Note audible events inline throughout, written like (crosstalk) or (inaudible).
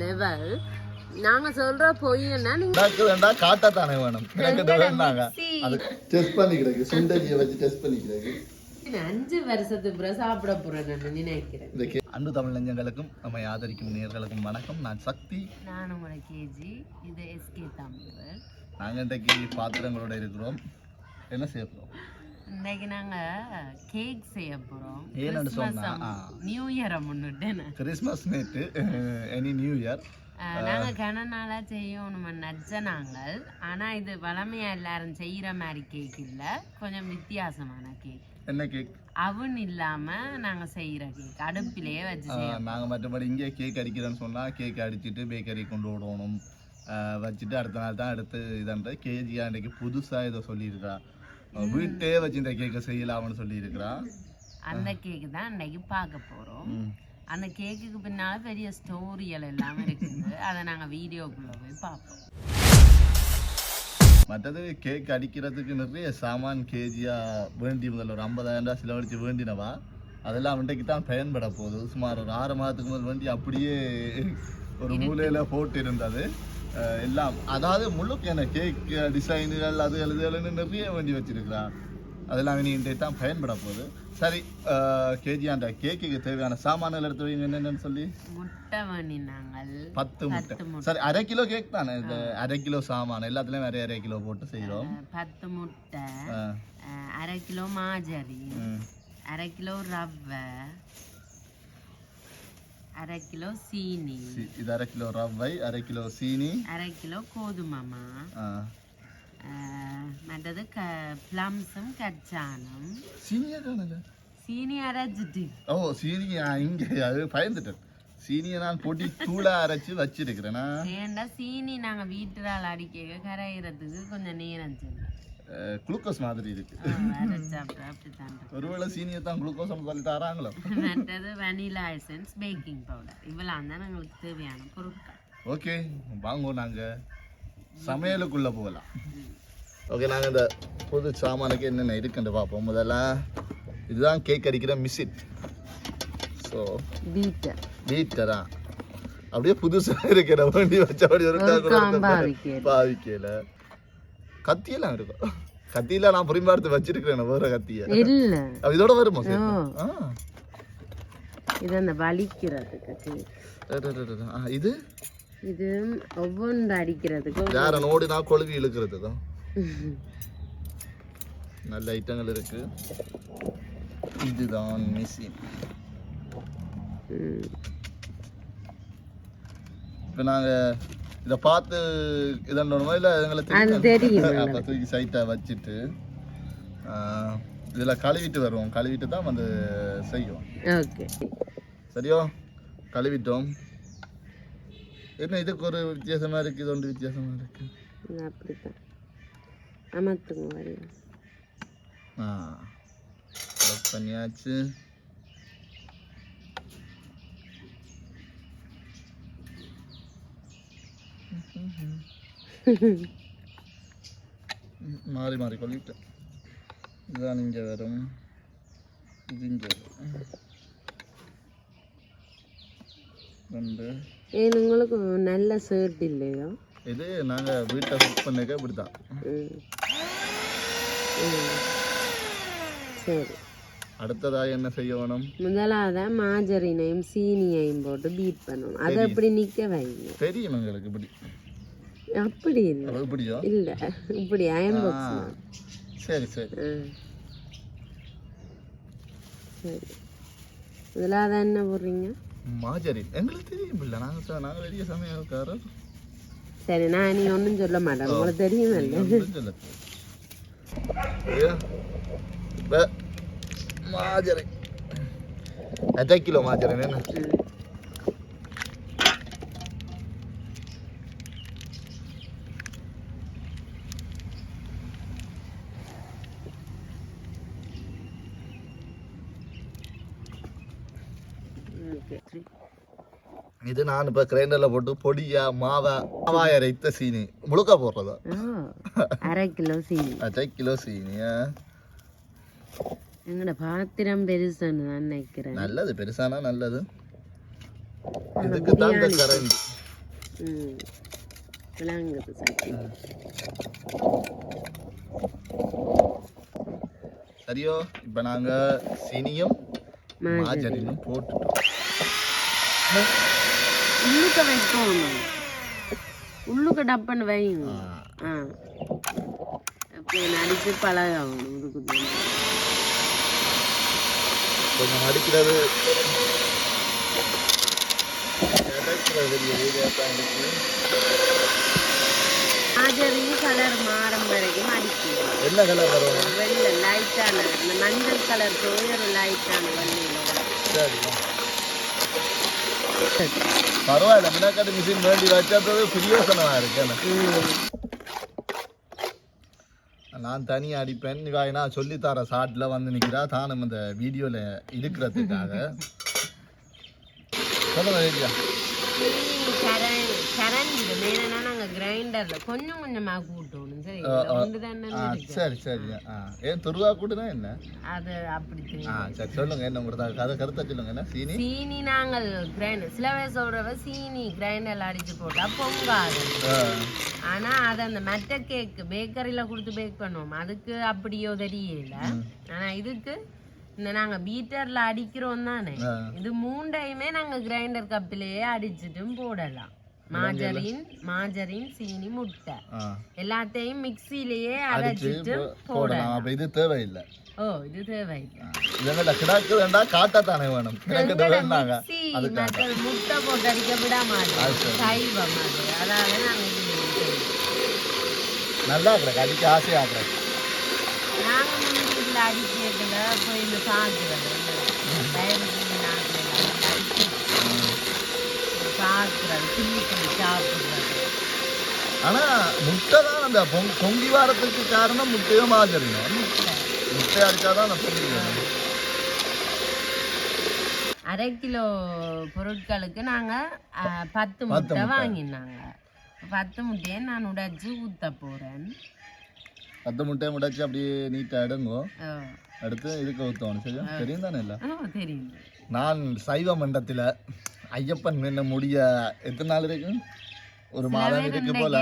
Level நாங்க சொல்ற பொய் என்ன நீங்க காட்டா தானே வேணும். டெஸ்ட் பண்ணிக்கிறது சுண்டலியை வச்சு டெஸ்ட் பண்ணிக்கிறது நான் அஞ்சு வருஷத்துக்கு சாப்பிட போறேன் நான் நினைக்கிறேன். அன்பு தமிழ் நெஞ்சங்களுக்கும் நம்மை ஆதரிக்கும் நேயர்களுக்கும் வணக்கம். நான் சக்தி. நான் உங்களோட கேஜி இது எஸ்கே தமிழ். நாங்கள் இன்றைக்கு பாத்திரங்களோட இருக்கிறோம். என்ன செய்ய போகிறோம் இன்னைக்கு நாங்க கேக் செய்ய போறோம். ஏன்னு சொன்னா நியூ இயரை முன்னிட்டு கிறிஸ்மஸ் நேற்று எனி நியூ இயர் நாங்க கன நாளா செய்யணும் நச்ச நாங்கள். ஆனா இது வளமையா எல்லாரும் செய்யற மாதிரி கேக் இல்ல. கொஞ்சம் வித்தியாசமான கேக் என்ன கேக் அவன் இல்லாம நாங்க செய்யற கேக் அடுப்பிலேயே வச்சு நாங்கள் மற்றபடி இங்கே கேக் அடிக்கிறோன்னு சொன்னால் கேக் அடிச்சுட்டு பேக்கரி கொண்டு விடணும் வச்சுட்டு அடுத்த நாள் தான் எடுத்து இதன்ற. கேஜியா இன்றைக்கு புதுசாக இதை சொல்லியிருக்கா. வீட்டே வச்சு இந்த கேக்கை செய்யலாம்னு சொல்லியிருக்கிறா அந்த கேக் தான் இன்னைக்கு பார்க்க போறோம். அந்த கேக்குக்கு பின்னால பெரிய ஸ்டோரியல் எல்லாம் இருக்குது. அதை நாங்க வீடியோக்குள்ள போய் பார்ப்போம். மற்றது கேக் அடிக்கிறதுக்கு நிறைய சாமான் கேஜியா வேண்டி முதல்ல ஒரு ஐம்பதாயிரம் ரூபாய் செலவழிச்சு வேண்டினவா? அதெல்லாம் இன்றைக்கு தான் பயன்பட போகுது. சுமார் ஒரு ஆறு மாதத்துக்கு முதல் வேண்டி அப்படியே ஒரு மூலையில போட்டு இருந்தது எல்லாம். அதாவது முழுக்க என்ன கேக் டிசைனுகள் அது எழுதுகள்னு நிறைய வேண்டி வச்சிருக்கிறா. அதெல்லாம் இனி இன்றைக்கு தான் பயன்பட போகுது. சரி கேஜி அந்த கேக்குக்கு தேவையான சாமான்கள் எடுத்து வைங்க என்னென்னு சொல்லி. பத்து முட்டை. சரி அரை கிலோ கேக் தானே? இது அரை கிலோ சாமான் எல்லாத்துலயும் அரை அரை கிலோ போட்டு செய்கிறோம் அஹ் பத்து முட்டை. அரை கிலோ மாஜரி. அரை கிலோ ரவை. அரை கிலோ சீனி. இது அரை கிலோ ரவை அரை கிலோ சீனி. அரை கிலோ கோதுமாமா. மற்றது க ப்ளம்ஸும் கச்சானம். சீனியா காணல சீனி அரைச்சிட்டு. ஓ சீனியா இங்க அது பயந்துட்டேன். சீனியை நான் பொடி தூளா அரைச்சு வச்சிருக்கிறேன்னா ஏன்டா சீனி நாங்க வீட்டுலால் அடிக்க கரையிறதுக்கு கொஞ்சம் நேரம் செல்லும் குளுக்கோஸ் மாதிரி இருக்கு. ஒருவேளை சீனியை தான் குளுக்கோஸ் சொல்லி தராங்களோ மற்றது வெனிலா எசன்ஸ் பேக்கிங் பவுடர் இவ்வளவு தான் எங்களுக்கு தேவையான பொருட்கள். ஓகே வாங்குவோம் நாங்க. சமையலுக்குள்ள போகலாம். ஓகே நாங்க இந்த புது சாமானுக்கு என்னென்ன இருக்குன்னு பார்ப்போம். முதல்ல இதுதான் கேக் அடிக்கிற மிஷின் ஸோ பீட்டர் பீட்டரா அப்படியே புதுசா இருக்கிற வண்டி வச்சபடி ஒரு பாவிக்கல. கத்தியெல்லாம் இருக்கும். கத்தியில நான் புரிம்பாடுத்து வச்சிருக்கிறேன் வேற கத்திய. இல்ல. இதோட வருமா. இது அந்த அட. ஆ, இது? இது ஒவ்வொன்று அடிக்கிறதுக்கு வேற நோடி நான் கொழுவி இழுக்கிறது தான். (laughs) நல்ல ஐட்டங்கள் இருக்கு. இதுதான் மிஷின். இப்போ நாங்க இதை பார்த்து இதன்னோட இல்லை எங்களை தூக்கி சைட்டை வச்சுட்டு இதுல கழுவிட்டு வருவோம். கழுவிட்டு தான் வந்து செய்யும் ஓகே. சரியோ? கழுவிட்டோம். என்ன இதுக்கு ஒரு வித்தியாசமா இருக்கு? இது ஒன்று வித்தியாசமா இருக்கு? இது அப்படித்தான். அமர்த்துங்க ஆ பண்ணியாச்சு. (laughs) மாறி மாறி கொள்ளிட்டேன். இதுதான் இங்கே வரும். இது இங்கே வரும். ரெண்டு. ஏன் உங்களுக்கு நல்ல ஷர்ட் இல்லையோ? இது நாங்கள் வீட்டை குக் பண்ணிக்க இப்படி தான். சரி. அடுத்ததாக என்ன செய்ய வேணும்? முதலாவதா மாஜரினையும் சீனியையும் போட்டு பீட் பண்ணணும். அதை அப்படி நிக்க வைங்க. தெரியும் எங்களுக்கு இப்படி. அப்படி இல்லை. இப்படியோ? இல்ல. இப்படி அயன் பாக்ஸ் சரி சரி. சரி. முதலாவதா என்ன போடுறீங்க? மாஜரி எங்களுக்கு தெரியும் இல்லை நாங்கள் நாங்கள் பெரிய சமையல்காரர் சரி நான் நீ ஒன்றும் சொல்ல மாட்டேன். உங்களுக்கு தெரியும் நீங்க மாஜரை. அரை கிலோ மாஜரை என்ன இது நான் இப்போ கிரைண்டரில் போட்டு பொடியா மாவை மாவாய் அரைத்த சீனி. முழுக்க போடுறதா? அரை கிலோ சீனி. அரை கிலோ சீனியா? எங்கட பாத்திரம் பெருசுன்னு தான் நினைக்கிறேன். நல்லது பெருசானா நல்லது? இதுக்கு தான் இந்த கரண்ட். ம். விளங்குது சக்தி. சரியோ இப்போ நாங்க சீனியும் மாஜரினும் போட்டுட்டோம். உள்ளுக்க வைக்கணும் உள்ளுக்க டப்புன்னு வைங்க. ஆ. அப்போ நடிச்சு பழகணும் இதுக்கு. கொஞ்சம் அடிக்கிறது கலர் மாறும் வரைக்கும் அடிக்கணும் என்ன கலர் வரும்? வெள்ளை லைட்டான இந்த மஞ்சள் கலர் போய் ஒரு லைட்டான பரவாயில்ல மினாக்காட்டு மிஷின் வேண்டி வச்சது பிரியோசனமா இருக்கு எனக்கு. நான் தனியாக அடிப்பேன். இவா நான் சொல்லித்தர ஷார்ட்ல வந்து நிக்கிறா? தானும் இந்த வீடியோல இருக்கிறதுக்காக சொல்லுங்க ரேடியா கரண்ட் கரண்ட் இது. மெயினா நாங்க கிரைண்டர்ல கொஞ்சம் கொஞ்சமா கூட்டணும் சரி சரி ஏன் துருவா கூட்டுனா என்ன? அது அப்படி தெரியும் ஆ சரி சொல்லுங்க என்ன உங்களோட கதை கருத்தை சொல்லுங்க என்ன? சீனி? சீனி நாங்கள் கிரைண்டர் சில பேர் சீனி கிரைண்டர்ல அடிச்சு போட்டா பொங்காது. ஆனா அது அந்த மெட்ட கேக் பேக்கரியில கொடுத்து பேக் பண்ணுவோம். அதுக்கு அப்படியோ தெரியல. ஆனா இதுக்கு இந்த நாங்க பீட்டர்ல அடிக்கிறோம் தானே. இது மூண்டையுமே நாங்க கிரைண்டர் கப்பிலேயே அடிச்சிட்டும் போடலாம். மாஜரின் மாஜரின் சீனி முட்டை. எல்லாத்தையும் அடிச்சு அரைச்சிட்டு போடலாம் அப்ப இது தேவையில்லை. ஓ இது தேவை இதெல்லாம் கிடாக்கு வேண்டாம் காட்டத்தானே வேணும். எனக்கு இது வேண்டாங்க. மிக்சி மற்ற முட்டை போட்டு அடிக்க விட மாட்டோம் சைவம் அது அதால நாங்க இது செய்வோம். நல்லா இருக்கிற அடிக்க ஆசையா இதுல அடிக்கிறதுல போய் இந்த டயபெட்டிக் (laughs) நாட்டில் அடிச்சு சாக்குறது கிள்ளி கிள்ளி சாப்பிடுறது. ஆனா முட்டை தான் அந்த பொங் பொங்கி வாரத்துக்கு காரணம் முட்டையோ மாஜரினும் முட்டை. அடிச்சாதான் அந்த பொங்கி அரை கிலோ பொருட்களுக்கு நாங்க அஹ், பத்து முட்டை வாங்கினாங்க. பத்து முட்டையை நான் உடைச்சு ஊத்த போறேன். பத்து முட்டையை முடைச்சு அப்படியே நீட்டா எடுங்கோ. ஓ. அடுத்து இதுக்கு ஊற்றணும் சரியா? தெரியும் தானே இல்லை தெரியும் நான் சைவ மண்டத்தில் ஐயப்பன் என்ன முடிய எத்தனை நாள் இருக்கு ஒரு மாதம் இருக்கு போல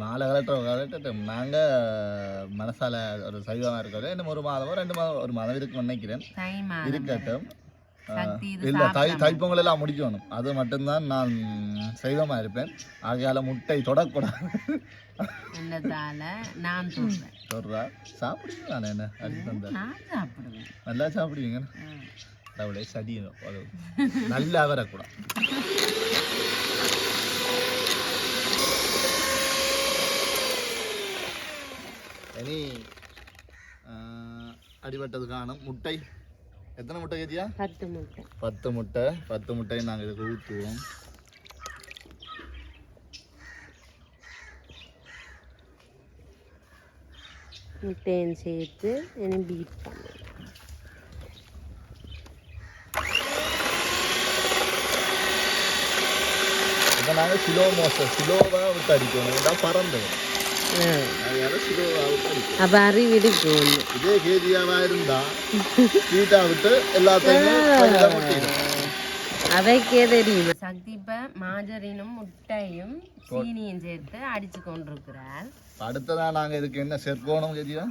மாலை கலட்டம் கலட்டட்டும் நாங்கள் மனசால ஒரு சைவமாக இருக்கிறோம் இன்னும் ஒரு மாதமோ ரெண்டு மாதம் ஒரு மாதம் இருக்குன்னு நினைக்கிறேன் இருக்கட்டும் இல்ல தை தைப்பொங்கல் எல்லாம் முடிக்கணும் அது மட்டும்தான் நான் சைவமா இருப்பேன் ஆகையால முட்டை தொடக்கூடாது என்றதால நான் சொல்றேன் சொல்றா சாப்பிடுவீங்க நான் என்ன நல்லா சாப்பிடுவீங்க ம். அவளே சடியும் அது நல்லா வரக்கூடாது இனி அடிபட்டது காணும் முட்டை. எத்தனை முட்டை கேட்டியா? பத்து முட்டை. பத்து முட்டை. பத்து முட்டையை நாங்கள் இதுக்கு ஊற்றுவோம். முட்டையும் சேர்த்து இனி பீட் பண்ணணும் இப்போ நாங்கள் சிலோ மோசம் சிலோவாக விட்டு அடிக்கணும் ஏன்னா பறந்து அதனால சிலோவாக விட்டு அடிக்கணும் அப்போ அறிவு இருக்கு ஒன்று இதே கேஜியாவாக இருந்தால் ஹீட்டாக விட்டு எல்லாத்தையும் அவைக்கே தெரியும் சக்தி இப்ப மாஜரினும் முட்டையும் சீனியும் சேர்த்து அடிச்சு கொண்டிருக்கிறார் அடுத்ததான் நாங்கள் இதுக்கு என்ன சேர்க்கணும் கேஜியா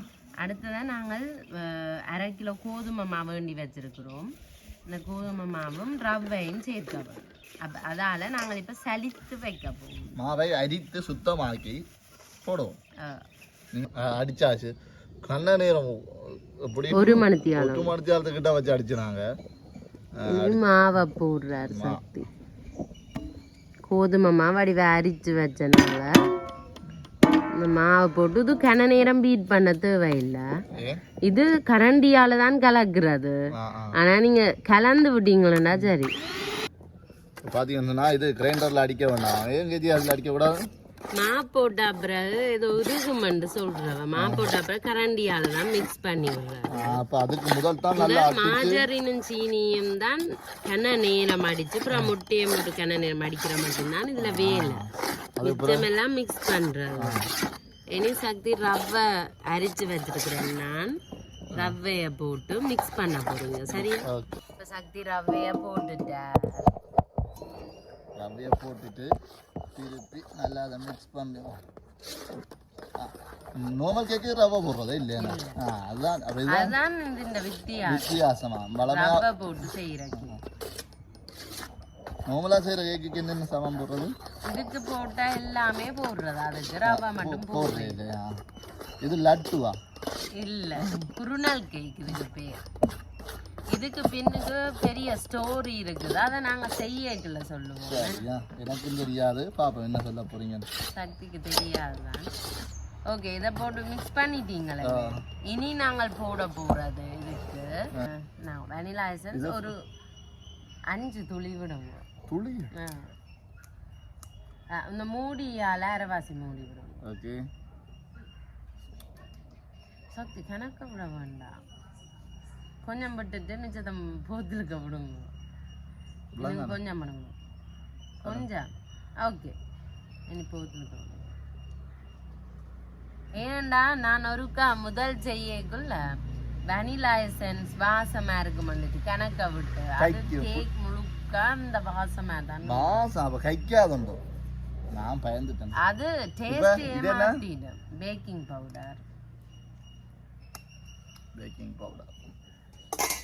நாங்கள் அரை கிலோ கோதுமை மாவு வேண்டி வச்சிருக்கிறோம் இந்த கோதுமை மாவும் ரவையும் சேர்க்க அப்ப அதால நாங்கள் இப்ப சலித்து வைக்க போவோம் மாவை அரித்து சுத்தமாக்கி போடுவோம். அடிச்சாச்சு. கண்ண நேரம். இப்படி ஒரு மணித்தியாலம். ஒரு மணி நேரத்துக்கிட்ட வச்சு அடிச்சு நாங்கள் மாவை போடுறார் சக்தி. கோதுமை மாவு வடிவ அரிச்சு வச்சனால இந்த மாவை போட்டு இது கன நேரம் பீட் பண்ண தேவையில்லை. இது கரண்டியால தான் கலக்குறது. ஆனா நீங்க கலந்து விட்டீங்களா சரி. பார்த்தீங்கன்னா இது கிரைண்டரில் அடிக்க வேண்டாம். ஏன் கேஜி அதில் அடிக்க கூடாது? மா போட்ட பிறகு ஏதோ இருக்குமென்று சொல்றவ. மா போட்ட பிறகு கரண்டியால தான் மிக்ஸ் பண்ணி விடுறாரு அப்போ அதுக்கு முதல் தான் நல்லா மாஜரினும் சீனியும் தான் கன நேரம் அடிச்சு அப்புறம் முட்டையை மட்டும் கன நேரம் அடிக்கிற மட்டும்தான் இதுல வேலை. மிச்சமெல்லாம் மிக்ஸ் பண்றது. இனி சக்தி ரவை அரிச்சு வச்சிருக்கிறேன் நான். ரவையை போட்டு மிக்ஸ் பண்ண போறீங்க. சரியா? இப்போ சக்தி ரவையை போட்டுட்டார் ரவையை போட்டுட்டு திருப்பி நல்லா அதை மிக்ஸ் பண்ணுவோம் நார்மல் கேக்கு ரவை போடுறதா இல்லையா? ஆ அதுதான் அப்போ இதுதான் அதுதான் இந்த வித்தியாசம் வித்தியாசமா பலமா ரவை போட்டு செய்யறக்கு நார்மலாக செய்கிற கேக்குக்கு என்னென்ன சாமான் போடுறது? இதுக்கு போட்டா எல்லாமே போடுறது. அதுக்கு ரவை மட்டும் போடுறது இல்லையா? இது லட்டுவா? இல்ல குருணல் கேக் இதுக்கு பேர். இதுக்கு பின்னுக்கு பெரிய ஸ்டோரி இருக்குது. அதை நாங்க செய்யக்கல சொல்லுவோம். சரியா? எனக்கும் தெரியாது. பாப்போம் என்ன சொல்ல போறீங்கன்னு. சக்திக்கு தெரியாதுதான். ஓகே இதை போட்டு மிக்ஸ் பண்ணிட்டீங்களே. இனி நாங்கள் போட போறது இதுக்கு. நான் வெனிலா எசன்ஸ் ஒரு அஞ்சு துளி விடுங்க துளி? இந்த மூடியால அரைவாசி மூடி விடுங்க ஓகே சக்தி கணக்க விட வேண்டாம். கொஞ்சம் விட்டுட்டு மிச்சத்தை போத்துலுக்க விடுங்க இன்னும் கொஞ்சம் விடுங்க கொஞ்சம் ஓகே இனி போத்துலுக்க விடுங்க ஏன்டா நான் ஒருக்கா முதல் செய்யக்குள்ள வெனிலா எசன்ஸ் வாசமா இருக்குமென்னுட்டு கணக்க விட்டு அது கேக் முழுக்க அந்த வாசமா தான் மாசம் அப்போ கைக்காதுண்டோ நான் பயந்துட்டேன் அது டேஸ்டே இது என்ன? மாத்திடும் baking powder baking powder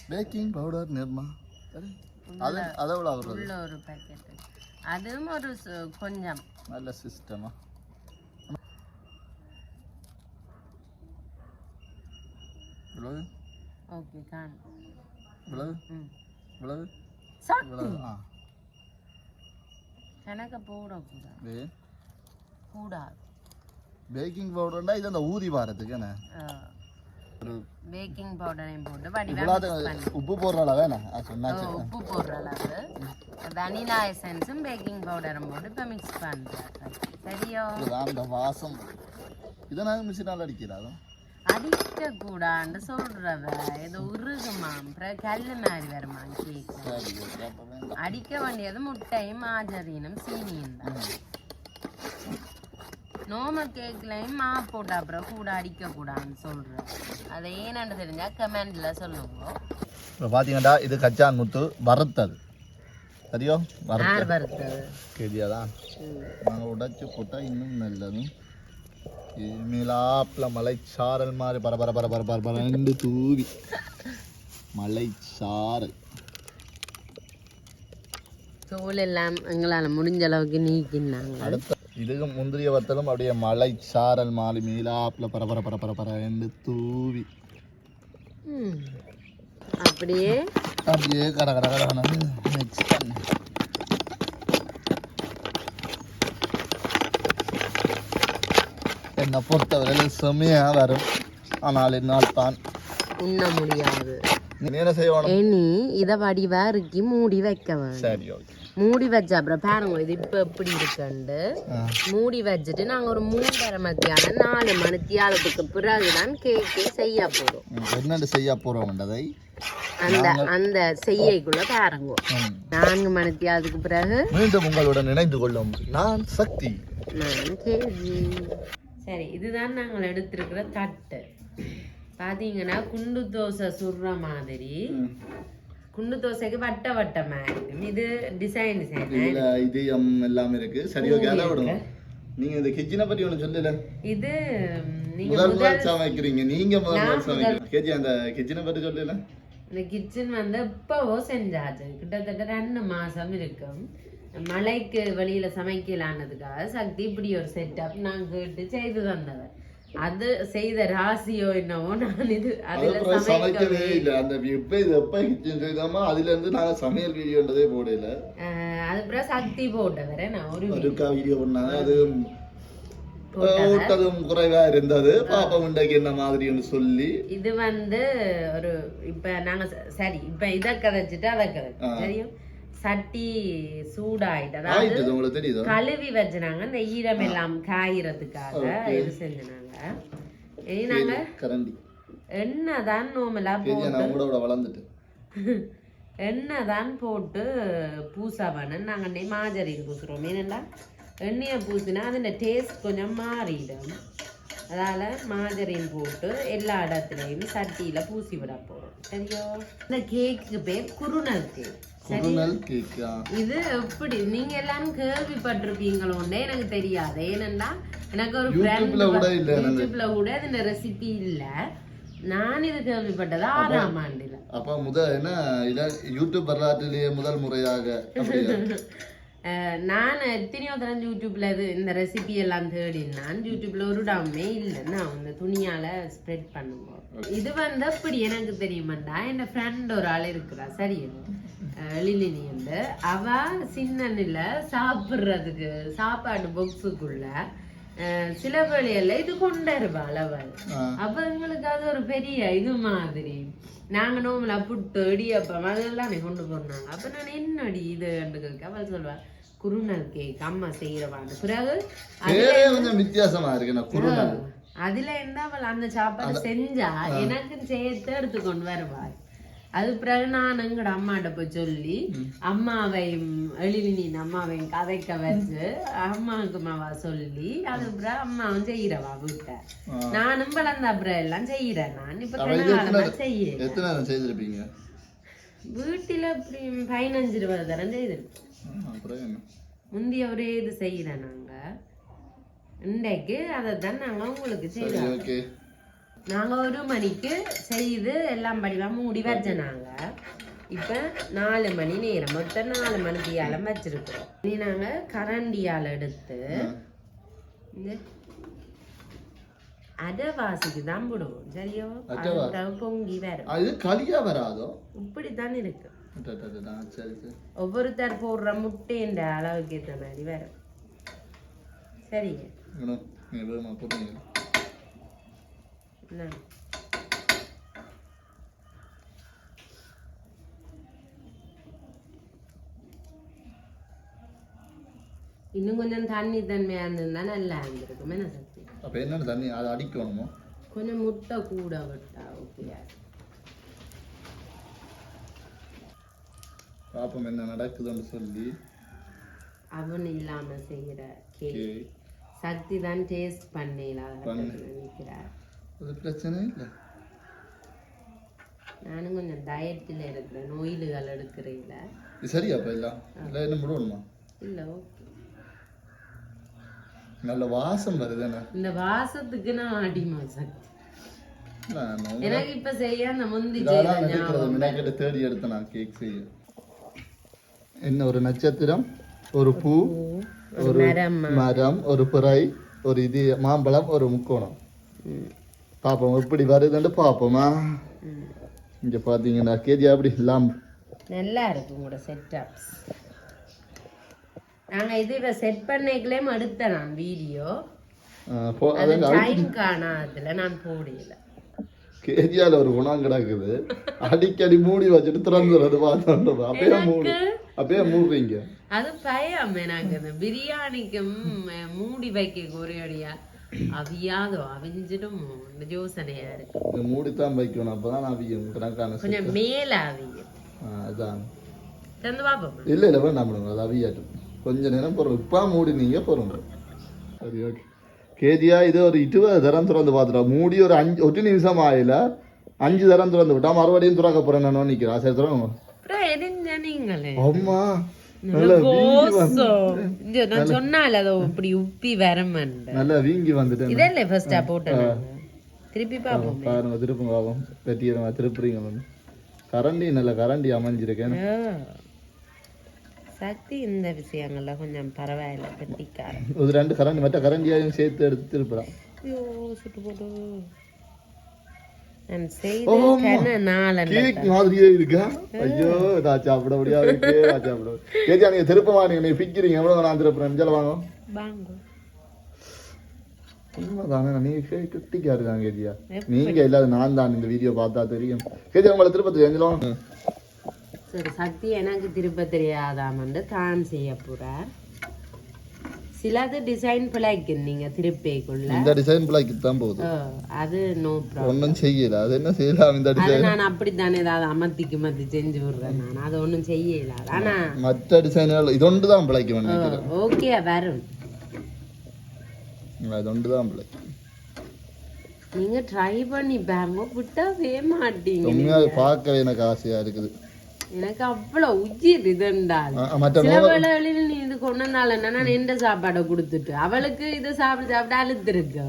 baking powder Nirma அது அதை விட உள்ள ஒரு பேக்கெட் அதுவும் ஒரு கொஞ்சம் நல்ல சிஸ்டமா இவ்வளவு ஓகே காண் இவ்வளவு இவ்வளவு இவ்வளவு ஆ கணக்க போடக்கூடாது கூடாது பேக்கிங் பவுடர்னா இது அந்த ஊதி வாரத்துக்கு என்ன பேக்கிங் பவுடரையும் போட்டு வடிவா இவ்வளவு mix பண்ணி. உப்பு போடுறாளா வேணாம். ஆ சொன்னாச்சு. உப்பு போடுற அளவு வெனிலா எசன்ஸும் பேக்கிங் பவுடரும் போட்டு இப்போ மிக்ஸ் பண்ணுறேன் சரியோ? அந்த வாசம். இதை நாங்கள் மிஷினால் அடிக்கிறாதோ அடிக்க கூடான்னு சொல்றவ. ஏதோ உருகுமாம் அப்புறம் கல்லு மாதிரி வருமாம் கேக் அடிக்க வேண்டியது முட்டையும் மாஜரீனும் சீனியும் தான். நோமல் கேக்லையும் மா போட்ட அப்புறம் கூட அடிக்க கூடாதுன்னு சொல்றேன். அதை ஏன்னு தெரிஞ்சா கமெண்ட்ல சொல்லுங்க. இப்போ பார்த்தீங்கன்னா இது கச்சான் முத்து வறுத்தது. சரியோ? வறுத்தது. கேதியா தான் நாங்கள் உடைச்சு போட்டால் இன்னும் நல்லது. மேலாப்பில் மலைச்சாரல் மாதிரி பர பர பர பர பர பரண்டு தூவி. மலைச்சாரல். தோல் எல்லாம் எங்களால் முடிஞ்ச அளவுக்கு நீக்கினாங்க. அடுத்த இதுக்கு முந்திரிய வத்தலும் அப்படியே மலைச்சாரல் மாதிரி மேலாப்பில் பர பர பர பர பரண்டு தூவி. அப்படியே அப்படியே கட கட கட மிக்ஸ் பண்ணு என்னை பொறுத்தவரையில் செம்மையாக வரும் ஆனால் என்னால் தான் உண்ண முடியாது நீ என்ன செய்யணும் இனி இதை வடிவா இறுக்கி மூடி வைக்க சரி ஓகே மூடி வச்ச அப்புறம் பாருங்க இது இப்போ எப்படி இருக்குண்டு மூடி வச்சுட்டு நாங்கள் ஒரு மூன்றரை மத்தியானம் நாலு மணித்தியாலத்துக்கு பிறகுதான் கேக்கே செய்ய போகிறோம் என்னென்ன செய்ய போகிறோம்ன்றதை அந்த அந்த செய்யக்குள்ள பாருங்க. நான்கு மணித்தியாலத்துக்கு பிறகு மீண்டும் உங்களுடன் இணைந்து கொள்ளும் நான் சக்தி. நான் கேஜி சரி இதுதான் நாங்கள் எடுத்திருக்கிற தட்டு. பார்த்தீங்கன்னா குண்டு தோசை சுடுற மாதிரி. குண்டு தோசைக்கு வட்ட வட்டமா இருக்கும். இது டிசைன் டிசைன் இதுல இதயம் எல்லாம் இருக்கு. சரி ஓகே அதை விடுங்க. நீங்க இந்த கிச்சனை பத்தி ஒண்ணு சொல்லல இது நீங்க முதல் சமைக்கிறீங்க நீங்க முதல் சமைக்கிறீங்க கேஜி அந்த கிச்சனை பத்தி சொல்லல இந்த கிச்சன் வந்து இப்போவோ செஞ்சாச்சு. கிட்டத்தட்ட ரெண்டு மாசம் இருக்கும். மலைக்கு வெளியில சமைக்கலான்னதுக்காக சக்தி இப்படி ஒரு செட்டப் நான் கேட்டு செய்து தந்தவன். அது செய்த ராசியோ என்னவோ நான் இது அதுல சமைக்கவே இல்ல. அந்த எப்ப எப்ப செய்தாமோ அதுல இருந்து நாங்க சமையல் வீடியோன்றதே போடல. அதுக்கப்புறம் சக்தி போட்டவரை நான் ஒரு ஒருக்கா வீடியோ பண்ணாங்க. அது ஓட்டதும் குறைவா இருந்தது. பாப்பா இன்றைக்கு என்ன மாதிரின்னு சொல்லி. இது வந்து ஒரு இப்ப நாங்க சரி இப்ப இத கதைச்சிட்டு அதை கதைச்சு சரியும் சட்டி சூடாயிட்டு அதாவது கழுவி வச்சுனாங்க இந்த ஈரம் எல்லாம் காயறதுக்காக இது செஞ்சுனாங்க இனி நாங்க கரண்டி. எண்ணெய் தான் நோமலா போ கேஜி நான் கூட விட வளர்ந்துட்டு. (laughs) எண்ணெய் போட்டு பூசவனு நாங்கள் இன்னைக்கு மாஜரின் பூசுகிறோம் ஏனெண்டா எண்ணெயை பூசினா அதோட டேஸ்ட் கொஞ்சம் மாறிடும். அதால மாஜரின் போட்டு எல்லா இடத்துலையும் சட்டியில பூசி விட போறோம். சரியோ? இந்த கேக்கு பேர் குருணல் கேக் குருணல் கேக்கா இது எப்படி? நீங்க எல்லாரும் கேள்விப்பட்டிருப்பீங்களோன்னே எனக்கு தெரியாது. ஏனென்றா எனக்கு ஒரு யூடியூப்ல கூட இல்ல எனக்கு. யூடியூப்ல கூட இந்த ரெசிபி இல்ல. நான் இது கேள்விப்பட்டது ஆறாம் ஆண்டுல. அப்ப முத என்ன? இத யூடியூப் வரலாற்றிலேயே முதல் முறையாக (laughs) நான் எத்தனையோ தரம் யூடியூப்ல இது இந்த ரெசிபி எல்லாம் தேடினான் யூடியூப்ல ஒரு டாமே இல்லை. நான் இந்த துணியால ஸ்ப்ரெட் பண்ணுவோம் இது வந்து அப்படி எனக்கு தெரியுமாண்டா? என் ஃப்ரெண்ட் ஒரு ஆள் இருக்கிறா சரி லிலினி வந்து அவ சின்னனில் சாப்பிட்றதுக்கு சாப்பாடு பாக்ஸுக்குள்ள சில வழியெல்லாம் இது கொண்டு வருவாள் அவள். அப்ப எங்களுக்கு அது ஒரு பெரிய இது மாதிரி. நாங்க நோம்புல புட்டு இடியப்பம் அதெல்லாம் கொண்டு போனாங்க. அப்ப நான் என்னடி இது கேட்க அவள் சொல்வா குருணல் கேக் அம்மா செய்யறவான்னு பிறகு கொஞ்சம் வித்தியாசமா இருக்கு அதுல இருந்து அவள் அந்த சாப்பாடு செஞ்சா எனக்கு சேர்த்து எடுத்துக்கொண்டு வருவாள் அது பிறகு நான் எங்கட அம்மாட்ட போய் சொல்லி அம்மாவையும் எழிலினின் அம்மாவையும் கதைக்க வச்சு அம்மாவுக்கு மாவா சொல்லி அது பிறகு அம்மாவும் செய்யறவா வீட்டை. நானும் வளர்ந்த அப்புறம் எல்லாம் செய்யறேன் நான் இப்ப செய்ய வீட்டுல இப்படி பதினஞ்சு இருபது தரம் செய்திருக்கோம் முந்தைய ஒரே இது செய்யறேன் நாங்க. இன்றைக்கு அதை தான் நாங்க உங்களுக்கு செய்யறோம் ஓகே நாங்க ஒரு மணிக்கு செய்து எல்லாம் படிவா மூடி வச்சனாங்க. இப்ப நாலு மணி நேரம். மொத்தம் நாலு மணித்தியாலம் வச்சிருக்கிறோம். இனி நாங்க கரண்டியால் எடுத்து இந்த அடவாசிக்கு தான் போடுவோம். சரியோ? அது பொங்கி வரும். இது களியா வராதோ? இப்படித்தான் இருக்கு. ஒவ்வொருத்தர் போடுற முட்டைன்ற அளவுக்கு ஏற்ற மாதிரி வரும். சரிங்க. என்ன இன்னும் கொஞ்சம் தண்ணி தன்மையா இருந்திருந்தா நல்லா இருந்திருக்கும் என்ன சக்தி அப்ப என்னன்னு தண்ணி அதை அடிக்கணுமோ கொஞ்சம் முட்டை கூட விட்டா ஓகே பாப்போம் என்ன நடக்குதுன்னு சொல்லி அவன் இல்லாம செய்யற கேக் ஓகே சக்தி தான் டேஸ்ட் பண்ணல பண்ணு. அது பிரச்சனை இல்லை. நானும் கொஞ்சம் டயட்டில் இருக்கிறேன். நோயிலுகள் எடுக்கிறீங்கள இது சரியா அப்ப எல்லாம் இல்லை என்ன முடியணுமா இல்லை ஓகே நல்ல வாசம் வருது என்ன? இந்த வாசத்துக்கு நான் அடிமை சக்தி எனக்கு இப்ப செய்ய அந்த முந்தி இதெல்லாம் செய்த நினைக்கிறது ஞாபகம் மினாக்கிட்ட தேடி எடுத்து நான் கேக் செய்ய. என்ன ஒரு நட்சத்திரம் ஒரு பூ ஒரு மரம். ஒரு பிறை ஒரு இது மாம்பழம் ஒரு முக்கோணம். பார்ப்போம் எப்படி வருதுன்னு பார்ப்போமா. இங்க பாத்தீங்கன்னா கேஜி அப்படி லாம் நல்லா இருக்கு உங்களோட செட்டப்ஸ் நாங்க இது இப்ப செட் பண்ணிக்கலே எடுத்த நான் வீடியோ டைம் காணாதுல நான் போடல. கேஜியால ஒரு குணம் கிடக்குது அடிக்கடி மூடி வச்சுட்டு திறந்துடுறது பார்த்தோம் அப்பயே மூடி. அப்பயே மூடுறீங்க. அது பயம் எனக்கு பிரியாணிக்கும் மூடி வைக்க ஒரே அடியா அவியாதோ அவிஞ்சிடும் யோசனையா இருக்கு இந்த வைக்கணும். அப்பதான் அவியும். கணக்கான. கொஞ்சம் மேல அவியும். அதான். தந்து பாப்போம் இல்ல இல்ல வேண்டாம் மேடம் அது அவியாட்டும். கொஞ்ச நேரம் போறோம். இப்பா மூடினீங்க போறோம். சரி ஓகே. கேஜியா இது ஒரு இருபது தரம் திறந்து பார்த்துட்டோம் மூடி ஒரு அஞ்சு ஒரு நிமிஷம் ஆயில. அஞ்சு தரம் திறந்து விட்டா மறுபடியும் திறக்க போறேன் நான் நிக்கிறேன் சரி திறங்க அம்மா. நான் சொன்னால அதை இப்படி உப்பி வரமண்டு நல்லா வீங்கி வந்துட்டேன். இதல்ல ஃபர்ஸ்டா போட்டேன் திருப்பி பாப்போம் பாருங்க திருப்புங்க வெட்டிடுங்க திருப்புறீங்க வந்து கரண்டி நல்ல கரண்டி அமைஞ்சிருக்கேன். சக்தி இந்த விஷயங்கள்ல கொஞ்சம் பரவாயில்ல கட்டிக்காரன் ஒரு ரெண்டு கரண்டி மற்ற கரண்டியாயும் சேர்த்து எடுத்து திருப்புறான் ஐயோ சுட்டு போட்டு. திருப்பமா நீங்க பிக்கிறீங்க. எவ்வளவு நான் திருப்புறேன்? வாங்க. வாங்க உண்மைதானே நீங்க கிட்டிக்கா இருக்காங்க கேஜியா நீங்க இல்லாத நான் தான் இந்த வீடியோ பார்த்தா தெரியும். கேஜியா உங்களை திருப்பதி எஞ்சலாம் சரி சக்தி எனக்கு திருப்ப தெரியாதாமண்டு தான் செய்ய போறார் சிலது டிசைன் பிழைக்கு நீங்க திருப்பேக்குள்ள. இந்த டிசைன் பிளாக்கு தான் போகுது. அது நோ ப்ராப்ளம் ஒன்றும் செய்யல. அது என்ன செய்யலாம் இந்த டிசைன் நான் அப்படித்தானே ஏதாவது அமர்த்திக்கு மத்தி செஞ்சு விடுறேன் நான். அது ஒண்ணும் செய்யல. ஆனா மற்ற டிசைன்கள் இது ஒன்று தான் பிழைக்கும் ஓகே வரும். இது ஒன்று தான் பிழைக்கும். நீங்க ட்ரை பண்ணி பேம்போ விட்டவே மாட்டீங்க பார்க்கவே எனக்கு ஆசையா இருக்குது. எனக்கு அவ்வளவு உயிர் இதுண்டால் சில வேளைகளில் நீ இது கொண்டனால நான் எந்த சாப்பாடை கொடுத்துட்டு அவளுக்கு இதை சாப்பிட்டு சாப்பிட்டு அழுத்திருக்கு.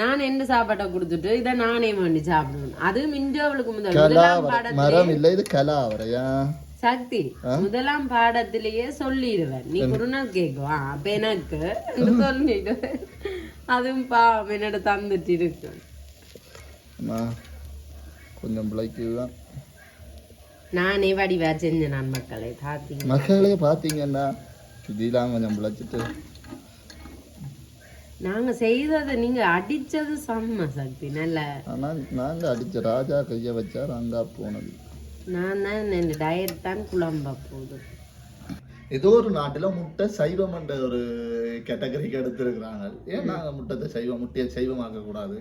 நான் எந்த சாப்பாட்டை கொடுத்துட்டு இதை நானே வேண்டி சாப்பிடுவேன். அது மிஞ்ச அவளுக்கு முதல். மரம் இல்லை இது கலா அவரையா? சக்தி முதலாம் பாடத்திலேயே சொல்லிடுவேன். நீ குருனா கேக்கும் ஆ, அப்ப எனக்கு சொல்லிடுவேன். அதுவும் பா என்னோட தந்துட்டு இருக்கு. கொஞ்சம் பிள்ளைக்கு தான் நானே வடிவா செஞ்சேன் நான் மக்களை தாத்தீங்க மக்களே பார்த்தீங்கன்னா இதெல்லாம் கொஞ்சம் பிழைச்சிட்டு நாங்க செய்தது நீங்க அடிச்சது செம்ம சக்தி நல்ல. ஆனால் நாங்கள் அடித்த ராஜா கையை வச்சா ரங்கா போனது. நான் தான் டயட் தான் குழம்ப போகுது ஏதோ ஒரு நாட்டுல முட்டை சைவம் என்ற ஒரு கேட்டகரிக்கு எடுத்திருக்கிறாங்க. ஏன் நாங்க முட்டத்தை சைவம் முட்டையை சைவமாக்க கூடாது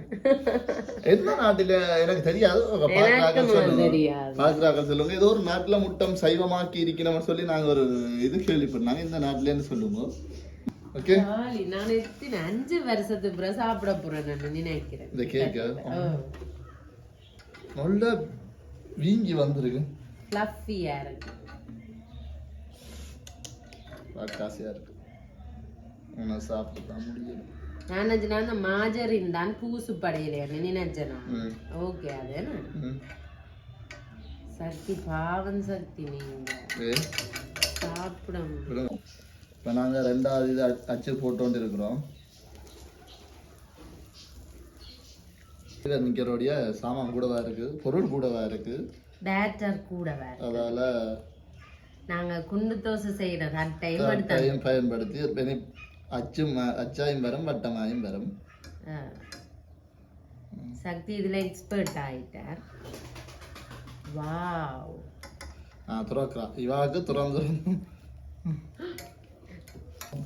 எந்த நாட்டுல எனக்கு தெரியாது. அவங்க பார்க்கறாக்கள் சொல்லுங்க. தெரியாது. பார்க்கறாக்கள் சொல்லுங்க. ஏதோ ஒரு நாட்டுல முட்டம் சைவமாக்கி இருக்கணும்னு சொல்லி நாங்க ஒரு இது கேள்விப்பட்டாங்க இந்த நாட்டுலன்னு சொல்லுங்க? ஓகே. நான் எத்தனை அஞ்சு வருஷத்துக்கு பிறகு சாப்பிட போறேன் நான் நினைக்கிறேன். இந்த கேக்க ஓ நல்ல வீங்கி வந்திருக்கு. ஃப்ளஃபியா இருக்கு. பார்க்க ஆசையா இருக்கு. உன்னை சாப்பிட்டு முடியல நான் பூசு படையில நினைச்சேன் நான் ம். ஓகே அதேனா ம். சக்தி பாவம் சக்தி நீங்க. சாப்பிடும். விடுங்க. இப்ப நாங்க ரெண்டாவது இது அச்சு போட்டோண்டு இருக்கிறோம் இதுல நிக்கிறோடைய சாமான் கூடவா இருக்கு? பொருள் கூடவா இருக்கு? பேட்டர் கூட வேற அதால நாங்க குண்டு தோசை செய்யற தட்டையும் எடுத்தோம் தட்டையும் பயன்படுத்தி அச்சும் அச்சாயும் வரும் வட்டமாயும் வரும். சக்தி இதுல எக்ஸ்பர்ட் ஆயிட்டார். வாவ். ஆ துறக்கிறா இவாக்கு துறந்து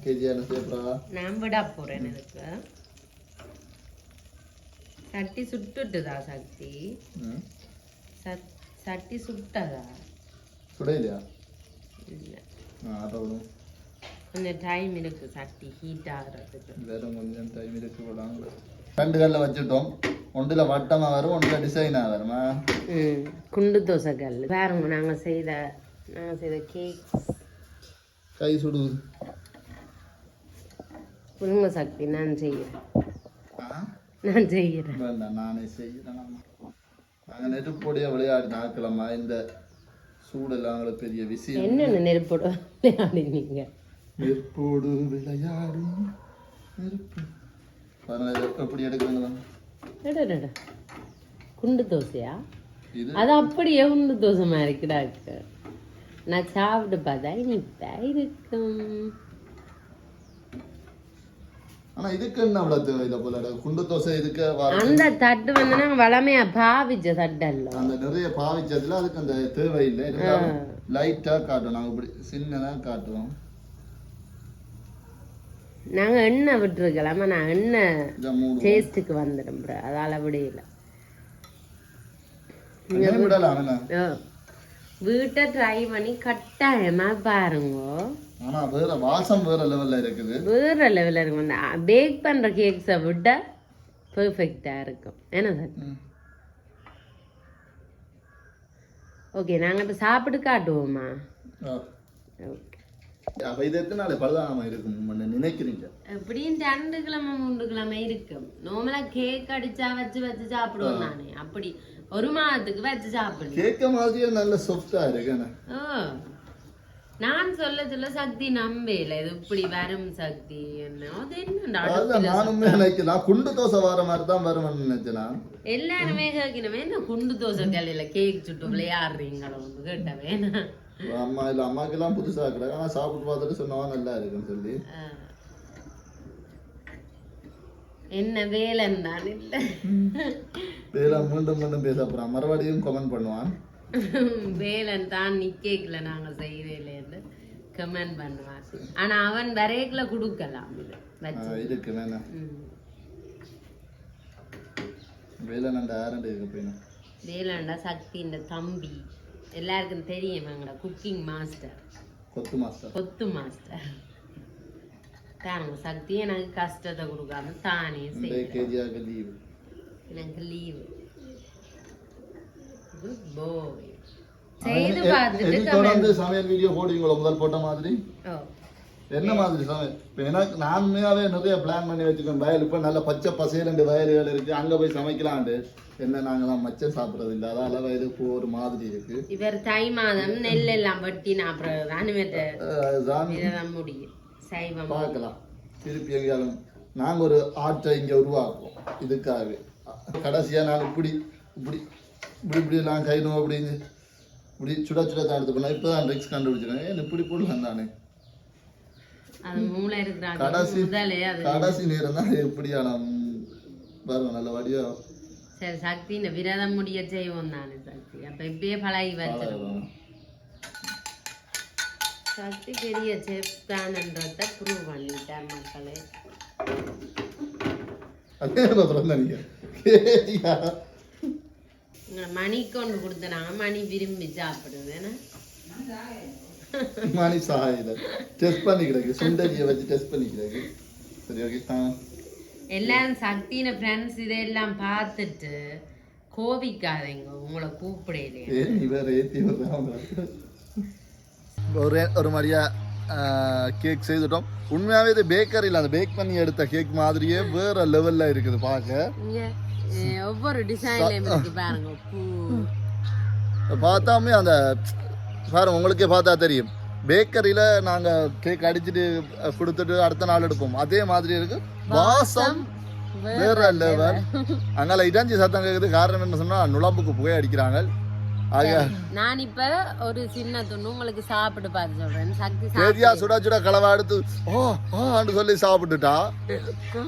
கேஜி என்ன செய்யப்படுறா நான் விட போறேன் இதுக்கு சட்டி சுட்டுட்டுதா சக்தி? சட்டி சுட்டதா? சுடையிலையா? இல்ல. கொஞ்சம் டைம் இருக்கு சட்டி ஹீட் ஆகுறதுக்கு. வேற கொஞ்சம் டைம் இருக்கு ரெண்டு கல்ல வச்சுட்டோம். ஒன்றுல வட்டமா வரும் ஒன்றுல டிசைனா வருமா? குண்டு தோசை கல் பாருங்க நாங்க செய்த நாங்க செய்த கேக் கை சுடுது புழுங்க சக்தி நான் செய்யறேன். ஆ? நான் செய்யறேன். வேண்டாம் நானே செய்கிறேன் நாங்கள் நெருப்பொடிய விளையாடி நாக்கலாமா இந்த சூடெல்லாம் பெரிய விஷயம் என்னென்ன நெருப்போட விளையாடினீங்க? நெருப்போடு விளையாடி நெருப்பு. எப்படி எடடட. குண்டு தோசையா? அது அப்படியே குண்டு தோசை மாதிரி கிடாக்கு நான் சாப்பிட்டு பார்த்தா இனிப்பா இருக்கும். ஆனா இதுக்கு என்ன அவ்வளவு தேவையில்லை போல. குண்டு தோசை இதுக்கு அந்த தட்டு வந்து நாங்க வளமையா பாவிச்ச தட்டல்ல. அந்த நிறைய பாவிச்சதுல அதுக்கு அந்த தேவையில்லை. இருந்தாலும் லைட்டா காட்டும் நாங்க இப்படி சின்னதா காட்டுவோம். நாங்க எண்ணெய் விட்டுருக்கலாமா? நான் எண்ணெய் டேஸ்ட்டுக்கு வந்துடும். அதால என்ன ஓ. வீட்டை ட்ரை பண்ணி கட்டாயமா பாருங்க. ஆனா வேற வாசம் வேற லெவல்ல இருக்குது. வேற லெவலில் இருக்கும். பேக் பண்ற கேக்ஸை விட பெர்ஃபெக்டா இருக்கும். என்ன சார். ஓகே நாங்க இப்ப சாப்பிட்டு காட்டுவோமா? அப்ப இது எத்தனை நாள் பழுதாம இருக்கும் நினைக்கிறீங்க? எப்படியும் ரெண்டு கிழமை மூன்று கிழமை இருக்கும் நார்மலா கேக் அடிச்சா வச்சு வச்சு சாப்பிடுவோம் நானே. அப்படி ஒரு மாதத்துக்கு வச்சு சாப்பிடணும் கேட்க மாதிரியே நல்ல சொஃப்டா இருக்கு நான் சொல்ல சொல்ல சக்தி நம்பல இது இப்படி வரும் சக்தி என்ன? அது அதான் நானுமே நினைக்கிறேன் நான் குண்டு தோசை வர மாதிரி தான் வருவேன்னு நினைச்சேன். நான். எல்லாருமே கேட்கணுமே. என்ன குண்டு தோசை கல்லையில கேக் சுட்டு விளையாடுறீங்களோ? கேட்டவே அம்மா இல்ல அம்மாக்கு எல்லாம் புதுசா கிடையாது ஆனா சாப்பிட்டு பார்த்துட்டு சொன்னவா நல்லா இருக்குன்னு சொல்லி. என்ன வேலைன்னு தான் இல்ல. பேர மீண்டும் மீண்டும் பேச போறான். மறுபடியும் கமெண்ட் பண்ணுவான். வேலன் தான் நிக்கேக்கல நாங்க செய்யறேன்னு கமெண்ட் பண்ணுவான் ஆனா அவன் வரையக்குல கொடுக்கலாம் இருக்கு வேணா ம். வேலை நண்ட ஆரண்டு இருக்கு போயினா? வேலண்டா சக்தி இந்த தம்பி. எல்லாருக்கும் தெரியும் எங்கட cooking master kottu master kottu master தானுங்க சக்தி எனக்கு கஷ்டத்தை கொடுக்காம தானே இந்த செய்ய கேஜியாக லீவு எனக்கு லீவு குட் பாய் செய்து பார்த்துட்டு தொடர்ந்து சமையல் வீடியோ போடுவீங்களோ முதல் போட்ட மாதிரி என்ன மாதிரி சமையல் இப்போ எனக்கு நானுமேவே நிறைய பிளான் பண்ணி வச்சுக்கோங்க வயல் இப்போ நல்ல பச்சை பசையில் ரெண்டு வயல்கள் இருக்கு அங்கே போய் சமைக்கலான்ட்டு என்ன நாங்களாம் மச்சம் சாப்பிட்றது இல்லை அதால இப்போ ஒரு மாதிரி இருக்கு இவர் தை மாதம் நெல் எல்லாம் அப்புறம் ராணுவத்தை அஹ் அதுதான் இதான் முடியும் சைவம் பார்க்கலாம் திருப்பி எங்கேயாலும் நாங்கள் ஒரு ஆட்டை இங்கே உருவாக்குவோம் இதுக்காகவே கடைசியாக நான் இப்படி இப்படி இப்படி இப்படி நான் கைணும் அப்படின்னு இப்படி சுட சுட தான் எடுத்து பண்ணேன் இப்போ தான் ரிக்ஸ் கண்டுபிடிச்சிருக்கேன் ஏன் இப்படி போடலாம் தானே? கடைசி கடைசி நேரம் தான் எப்படியான பாருங்க நல்ல வடிவா. சரி சக்தி இந்த விரதம் முடிய செய்வோம் தானே சக்தி. அப்ப இப்படியே பழகி வச்சிருவோம் சக்தி பெரிய செஃப் தான்ன்றத ப்ரூவ் பண்ணிட்டார் மக்களே. அதே நீங்க. கேட்டியா? உங்களை மணி கொண்டு கொடுத்தனாங்க. மணி விரும்பி சாப்பிடுவேன் மணி சாயில. டெஸ்ட் பண்ணி கிடக்கு சுண்டரியை வச்சு டெஸ்ட் பண்ணி கிடக்கு சரி ஓகே எல்லாரும் சக்தின ஃப்ரெண்ட்ஸ் இதெல்லாம் பார்த்துட்டு கோபிக்காதீங்க. உங்களை கூப்பிடலையே. ஏன் இவர் ஏத்தி ஒரு ஒரு மாதிரியா கேக் செய்துட்டோம். உண்மையாவே இது பேக்கரியில் அந்த பேக் பண்ணி எடுத்த கேக் மாதிரியே வேற லெவல்ல இருக்குது பார்க்க. ஒவ்வொரு டிசைன்லயும் இருக்கு பாருங்க பூ. பார்த்தாமே அந்த பாருங்க உங்களுக்கே பார்த்தா தெரியும். பேக்கரியில் நாங்கள் கேக் அடிச்சுட்டு கொடுத்துட்டு அடுத்த நாள் எடுப்போம். அதே மாதிரி இருக்கு. வாசம் வேற லெவல் அங்கால இடாஞ்சி சத்தம் கேட்குது காரணம் என்ன சொன்னா நுழம்புக்கு புகை அடிக்கிறாங்க. நான் இப்ப ஒரு சின்ன துண்டு உங்களுக்கு சாப்பிட்டு பார்த்து சொல்றேன். சக்தி கேதியா சுட சுட கலவா எடுத்து ஓ சொல்லி சாப்பிட்டுட்டா? சாப்பிட்டு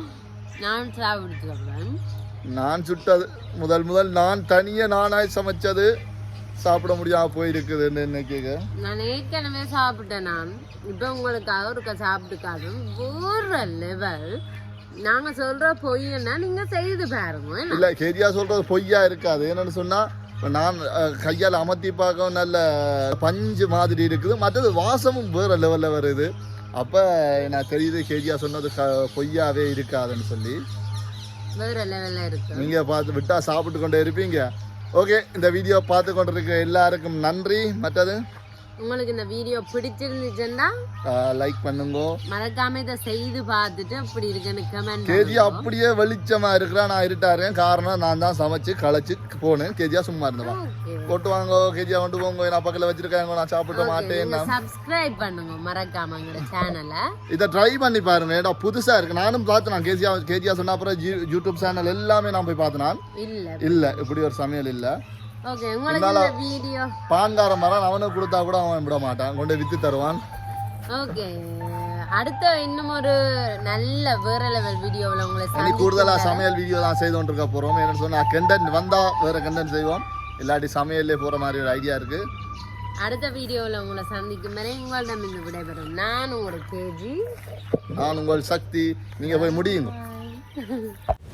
நான் சாப்பிட்டு சொல்றேன். நான் சுட்டது. முதல் முதல் நான் தனியே நானாய் சமைச்சது சாப்பிட முடியாம போயிருக்குதுன்னு என்ன கேட்க நான் ஏற்கனவே சாப்பிட்டேன் நான். இப்போ உங்களுக்காக ஒருக்கா சாப்பிட்டுக்காதும் வேற லெவல் நாங்க சொல்ற பொய்யன்னா நீங்க செய்து பாருங்க? இல்ல கேதியா சொல்றது பொய்யா இருக்காது. என்னன்னு சொன்னா நான் கையால அமர்த்தி பார்க்கவும் நல்ல பஞ்சு மாதிரி இருக்குது. மற்றது வாசமும் வேற லெவல்ல வருது. அப்ப நான் தெரியுது கேதியா சொன்னது பொய்யாவே இருக்காதுன்னு சொல்லி. வேற லெவல்ல இருக்கு. நீங்க பார்த்து விட்டா சாப்பிட்டு கொண்டே இருப்பீங்க. ஓகே இந்த வீடியோ பார்த்து கொண்டிருக்க எல்லாருக்கும் நன்றி. மற்றது? உங்களுக்கு இந்த வீடியோ பிடிச்சிருந்துச்சுன்னா லைக் பண்ணுங்க. மறக்காம இதை செய்து பார்த்துட்டு அப்படி இருக்குன்னு கமெண்ட் கேஜியா அப்படியே வெளிச்சமா இருக்கிறா நான் இருட்டாருன் காரணம் நான் தான் சமைச்சு களைச்சு போனேன். கேஜியா சும்மா இருந்தவா. கொட்டு வாங்க கேஜியா கொண்டு போங்க நான் பக்கத்துல வச்சிருக்காங்க நான் சாப்பிட மாட்டேன் சப்ஸ்கிரைப் பண்ணுங்க மறக்காம எங்களோட சேனலை இதை ட்ரை பண்ணி பாருங்க ஏடா புதுசா இருக்கு நானும் பார்த்தேன் நான் கேஜியா கேஜியா சொன்ன அப்புறம் யூடியூப் சேனல் எல்லாமே நான் போய் பார்த்தேன் இல்ல இல்ல இப்படி ஒரு சமையல் இல்ல ஓகே உங்களுக்கு இந்த வீடியோ பான்கார மரம் அவனுக்கு கொடுத்தா கூட அவன் விட மாட்டான் கொண்டு வித்து தருவான் ஓகே அடுத்த இன்னும் ஒரு நல்ல வேற லெவல் வீடியோவில் உங்களை இனி சந்தி- கூடுதலா சமையல் வீடியோ தான் செய்து கொண்டிருக்க போறோம் என்னன்னு சொன்னா கண்டென்ட் வந்தா வேற கண்டென்ட் செய்வோம் இல்லாட்டி சமையல்லே போற மாதிரி ஒரு ஐடியா இருக்கு. அடுத்த வீடியோவில் உங்களை சந்திக்கும் வரை உங்களிடம் இருந்து விடைபெறும். நான் உங்களோட கேஜி. நான் உங்கள் சக்தி. நீங்க போய் முடியுங்க. (laughs)